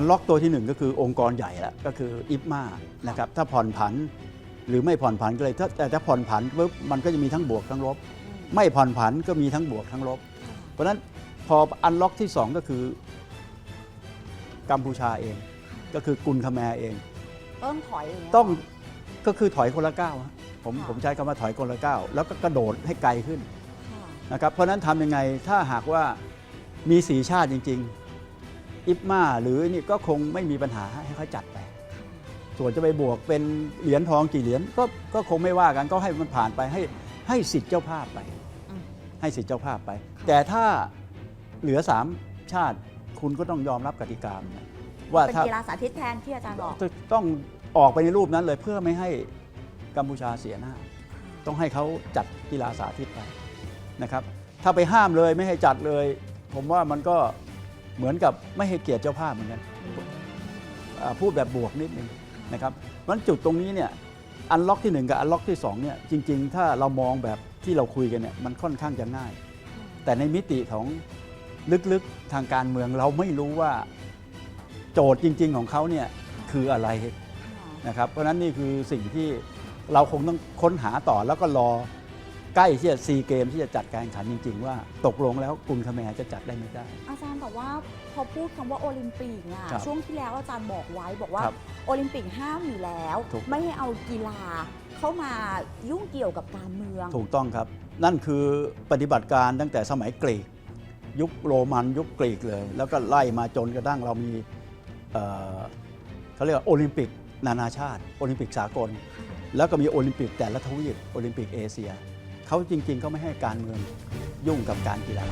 อันล็อกตัวที่หนึ่งก็คือองค์กรใหญ่ละก็คืออิฟมานะครับถ้าผ่อนผันหรือไม่ผ่อนผันก็เลยถ้าแต่ถ้าผ่อนผันปุ๊บมันก็จะมีทั้งบวกทั้งลบ ไม่ผ่อนผันก็มีทั้งบวกทั้งลบ เพราะฉะนั้นพออันล็อกที่ 2 ก็คือกัมพูชาเอง ก็คือกุนคาแมร์เอง ต้องถอยอย่างเงี้ยต้องเหรก็คือถอยคนละก้าวฮะผมค่ะผมใช้คำว่าถอยคนละก้าวแล้วก็กระโดดให้ไกลขึ้นค่ะนะครับเพราะฉะนั้นทำยังไงถ้าหากว่ามีสีชาติจริง ๆ อิฟมาหรือนี่ก็คงไม่มีปัญหาให้เขาจัดไป ส่วนจะไปบวกเป็นเหรียญทองกี่เหรียญก็ก็คงไม่ว่ากันก็ให้มันผ่านไปให้ให้สิทธิ์เจ้าภาพไป อืม ให้สิทธิ์เจ้าภาพไปค่ะแต่ถ้าเหลือสามชาติคุณก็ต้องยอมรับกติกาเหมือนกันว่าเป็นถ้า กีฬาสาธิตแทนที่อาจารย์บอก ต้องออกไปในรูปนั้นเลยเพื่อไม่ให้กัมพูชาเสียหน้า ต้องให้เขาจัดกีฬาสาธิตไปนะครับ ถ้าไปห้ามเลยไม่ให้จัดเลย ผมว่ามันก็ เหมือนกับไม่ให้เกียรติเจ้าภาพเหมือนกันอ่าพูดแบบบวกนิดนึงนะครับเพราะฉะนั้นจุดตรงนี้เนี่ยอันล็อกที่ 1 กับอันล็อกที่2เนี่ยจริง ๆ ถ้าเรามองแบบที่เราคุยกันเนี่ยมันค่อนข้างจะง่าย แต่ในมิติของลึกๆทางการเมืองเราไม่รู้ว่าโจทย์จริง ๆ ของเขาเนี่ยคืออะไรนะครับ เพราะฉะนั้นนี่คือสิ่งที่เราคงต้องค้นหาต่อแล้วก็รอ ใกล้ที่จะซีเกมที่จะจัดการแข่งขันจริง ๆ ว่าตกลงแล้วกรุงคาแมร์จะจัดได้ไม่ได้ อาจารย์แต่ว่าพอพูดคำว่าโอลิมปิกอะครับช่วงที่แล้วอาจารย์บอกไว้บอกว่าครับโอลิมปิกห้ามอยู่แล้ว ถูก ไม่ให้เอากีฬาเข้ามายุ่งเกี่ยวกับการเมือง ถูกต้องครับ นั่นคือปฏิบัติการตั้งแต่สมัยกรีก ยุคโรมันยุคกรีกเลย แล้วก็ไล่มาจนกระทั่งเรามีเอ่อเขาเรียกว่าโอลิมปิกนานาชาติ โอลิมปิกสากล แล้วก็มีโอลิมปิกแต่ละทวีปโอลิมปิกเอเชีย เขาจริงๆเขาไม่ให้การเมืองยุ่งกับการกีฬา